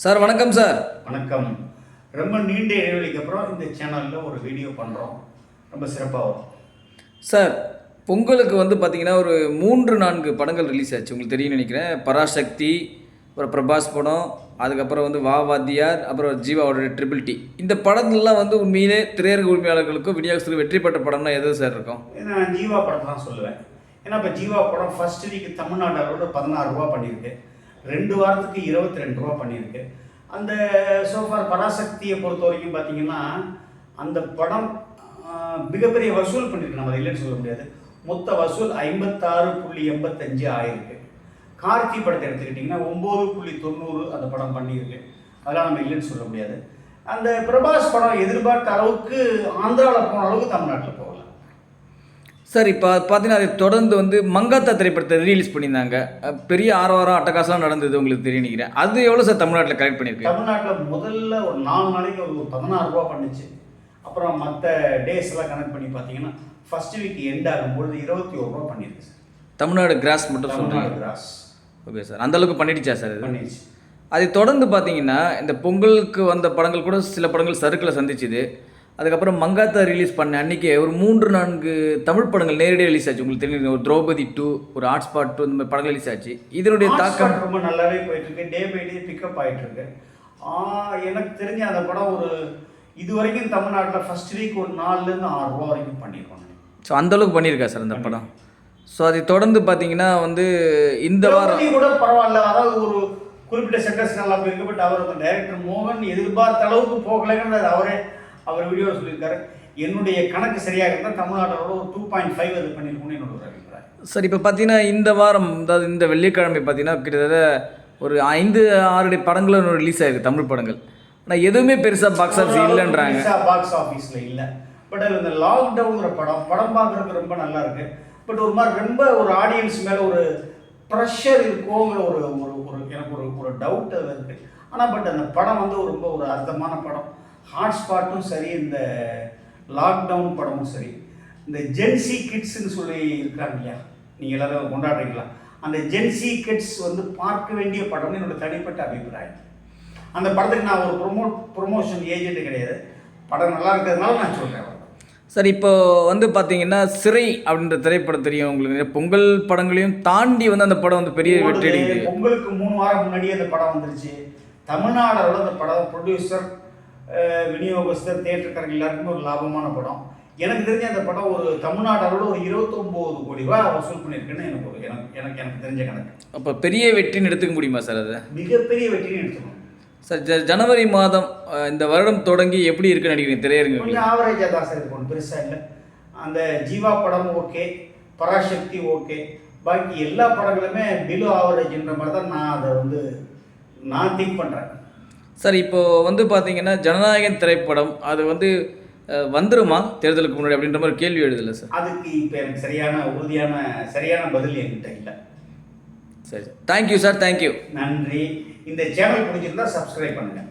Sir வணக்கம் sir. வணக்கம். ரொம்ப நீண்ட இடைவெளிக்கு அப்புறம் இந்த சேனலில் ஒரு வீடியோ பண்ணுறோம் ரொம்ப சிறப்பாக வரும் சார் பொங்கலுக்கு வந்து பார்த்தீங்கன்னா ஒரு மூன்று நான்கு படங்கள் ரிலீஸ் ஆச்சு. உங்களுக்கு தெரியும்னு நினைக்கிறேன். பராசக்தி அப்புறம் பிரபாஸ் படம் அதுக்கப்புறம் வந்து வா வாத்தியார் அப்புறம் ஜீவாவோட ட்ரிபிள் டி இந்த படங்கள்லாம் வந்து உண்மையிலே திரையரங்கு உரிமையாளர்களுக்கும் விநியோகத்துக்கு வெற்றி பெற்ற படம்னா எது சார் இருக்கும்? நான் ஜீவா படத்தை தான் சொல்லுவேன். ஏன்னா இப்போ ஜீவா படம் ஃபர்ஸ்ட் வீக் தமிழ்நாடு பதினாறு ரூபா பண்ணியிருக்கு. ரெண்டு வாரத்துக்கு இருபத்தி ரெண்டு ரூபா பண்ணியிருக்கு. அந்த சோஃபார் பராசக்தியை பொறுத்த வரைக்கும் பார்த்தீங்கன்னா அந்த படம் மிகப்பெரிய வசூல் பண்ணியிருக்கு. நம்ம அதை இல்லைன்னு சொல்ல முடியாது. மொத்த வசூல் ஐம்பத்தாறு புள்ளி எண்பத்தஞ்சு ஆயிருக்கு. கார்த்தி படத்தை எடுத்துக்கிட்டிங்கன்னா ஒம்பது புள்ளி தொண்ணூறு அந்த படம் பண்ணியிருக்கு. அதெல்லாம் நம்ம இல்லைன்னு சொல்ல முடியாது. அந்த பிரபாஸ் படம் எதிர்பார்த்த அளவுக்கு ஆந்திராவில் போன அளவுக்கு தமிழ்நாட்டில் போகும் சார் இப்போ பார்த்தீங்கன்னா அதை தொடர்ந்து வந்து மங்காத்தா திரைப்படத்தை ரிலீஸ் பண்ணியிருந்தாங்க. பெரிய ஆரவாரம் அட்டகாசம் நடந்தது உங்களுக்கு தெரியும் நினைக்கிறேன். அது எவ்வளோ சார் தமிழ்நாட்டில் கலெக்ட் பண்ணியிருக்கு? தமிழ்நாட்டில் முதல்ல ஒரு நாலு நாளைக்கு ஒரு பதினாறு ரூபா பண்ணுச்சு. அப்புறம் மற்ற டேஸ் எல்லாம் கனெக்ட் பண்ணி பார்த்தீங்கன்னா ஃபர்ஸ்ட் வீக் எண்ட் ஆகும்பொழுது இருபத்தி ஒரு ரூபா பண்ணியிருக்கு சார். தமிழ்நாடு கிராஸ் மட்டும் சொல்கிறீங்க கிராஸ் ஓகே சார். அந்த அளவுக்கு பண்ணிடுச்சா சார் பண்ணிடுச்சு. அதை தொடர்ந்து பார்த்தீங்கன்னா இந்த பொங்கலுக்கு வந்த படங்கள் கூட சில படங்கள் சறுக்கில் சந்திச்சுது. அதுக்கப்புறம் மங்காத்தா ரிலீஸ் பண்ண அன்னைக்கு ஒரு மூன்று நான்கு தமிழ் படங்கள் நேரடியாக ரிலீஸ் ஆச்சு. உங்களுக்கு தெரியும் ஒரு திரௌபதி டூ ஒரு ஹாட்ஸ்பாட் டூ இந்த மாதிரி படங்கள் ரிலீஸ் ஆச்சு. இதனுடைய தாக்கம் ரொம்ப நல்லாவே போயிட்டு இருக்கு டே பை டே பிக்கப் ஆயிட்டு இருக்கு ஆ, எனக்கு தெரிஞ்ச அந்த படம் ஒரு இது வரைக்கும் தமிழ்நாட்டில் ஃபர்ஸ்ட் வீக் ஒரு நாலுலேருந்து ஆறு ரூபா வரைக்கும் பண்ணியிருக்கோம். ஸோ அந்த அளவுக்கு பண்ணியிருக்கா சார் அந்த படம்? ஸோ அதை தொடர்ந்து பார்த்தீங்கன்னா வந்து இந்த வாரம் கூட பரவாயில்ல. அதாவது ஒரு குறிப்பிட்ட சென்டர்ஸ் நல்லா போயிருக்கு பட் அவர் டைரக்டர் மோகன் எதிர்பார்த்த அளவுக்கு போகலைங்கிறது அவரே அவர் வீடியோவில் சொல்லியிருக்காரு. என்னுடைய கணக்கு சரியாக இருந்தால் தமிழ்நாட்டோட ஒரு டூ பாயிண்ட் ஃபைவ் அது பண்ணியிருக்கணும்னு என்னோட ஒரு அபிப்பிராயம். சார் இப்போ பார்த்தீங்கன்னா இந்த வாரம் அதாவது இந்த வெள்ளிக்கிழமை பார்த்தீங்கன்னா கிட்டத்தட்ட ஒரு ஐந்து ஆறு படங்களும் ரிலீஸ் ஆயிருக்கு தமிழ் படங்கள். ஆனால் எதுவுமே பெருசாக பாக்ஸ் ஆஃபீஸ் இல்லைன்றாங்க. பாக்ஸ் ஆஃபீஸில் இல்லை. பட் அது இந்த லாக்டவுங்கிற படம் படம் பார்க்குறதுக்கு ரொம்ப நல்லா இருக்கு. பட் ஒரு மாதிரி ரொம்ப ஒரு ஆடியன்ஸ் மேலே ஒரு ப்ரெஷர் இருக்கோங்கிற ஒரு ஒரு ஒரு எனக்கு ஒரு ஒரு டவுட் அது இருக்கு. ஆனால் பட் அந்த படம் வந்து ரொம்ப ஒரு அர்த்தமான படம். ஹாட்ஸ்பாட்டும் சரி இந்த லாக்டவுன் படமும் சரி. இந்த ஜென்சி கிட்ஸ்னு சொல்லி இருக்காங்க இல்லையா? நீங்கள் எல்லாரும் கொண்டாடுறீங்களா? அந்த ஜென்சி கிட்ஸ் வந்து பார்க்க வேண்டிய படம்னு என்னோட தனிப்பட்ட அபிப்பிராயம். அந்த படத்துக்கு நான் ஒரு ப்ரொமோ ப்ரொமோஷன் ஏஜென்ட் கிடையாது. படம் நல்லா இருக்கிறதுனால நான் சொல்கிறேன் சார் இப்போ வந்து பார்த்தீங்கன்னா சிறை அப்படின்ற திரைப்படம் தெரியும் உங்களுக்கு. பொங்கல் படங்களையும் தாண்டி வந்து அந்த படம் வந்து பெரிய வெற்றி பொங்கலுக்கு மூணு வாரம் முன்னாடியே அந்த படம் வந்துருச்சு. தமிழ்நாடு அந்த படம் ப்ரொடியூசர் விநியோகஸ்தர் தேட்டருக்காரங்க எல்லாருக்குமே ஒரு லாபமான படம். எனக்கு தெரிஞ்ச அந்த படம் ஒரு தமிழ்நாடு அளவில் ஒரு இருபத்தொம்போது கோடி ரூபாய் வசூல் பண்ணியிருக்குன்னு எனக்கு ஒரு எனக்கு எனக்கு எனக்கு தெரிஞ்ச கணக்கு. அப்போ பெரிய வெற்றின்னு எடுத்துக்க முடியுமா சார் அது? மிகப்பெரிய வெற்றின்னு எடுத்துக்கணும். சார் ஜ ஜனவரி மாதம் இந்த வருடம் தொடங்கி எப்படி இருக்குன்னு நினைக்கிறீங்க? திரையரங்கு கொஞ்சம் ஆவரேஜாக தான் சார் இருக்கும் பெருசாக இல்லை. அந்த ஜீவா படம் ஓகே பராசக்தி ஓகே பாக்கி எல்லா படங்களுமே பிலோ ஆவரேஜ்ன்ற மாதிரி தான் நான் அதை வந்து நான் திங்க் பண்ணுறேன் சார் இப்போ வந்து பார்த்தீங்கன்னா ஜனநாயகன் திரைப்படம் அது வந்து வந்துருமா தேர்தலுக்கு முன்னாடி அப்படின்ற மாதிரி கேள்வி எழுதல சார். அதுக்கு இப்போ எனக்கு சரியான உறுதியான சரியான பதில் என்கிட்ட இல்லை. சரி. தேங்க்யூ சார் தேங்க்யூ நன்றி. இந்த சேனல் பிடிச்சிருந்தா சப்ஸ்கிரைப் பண்ணுங்கள்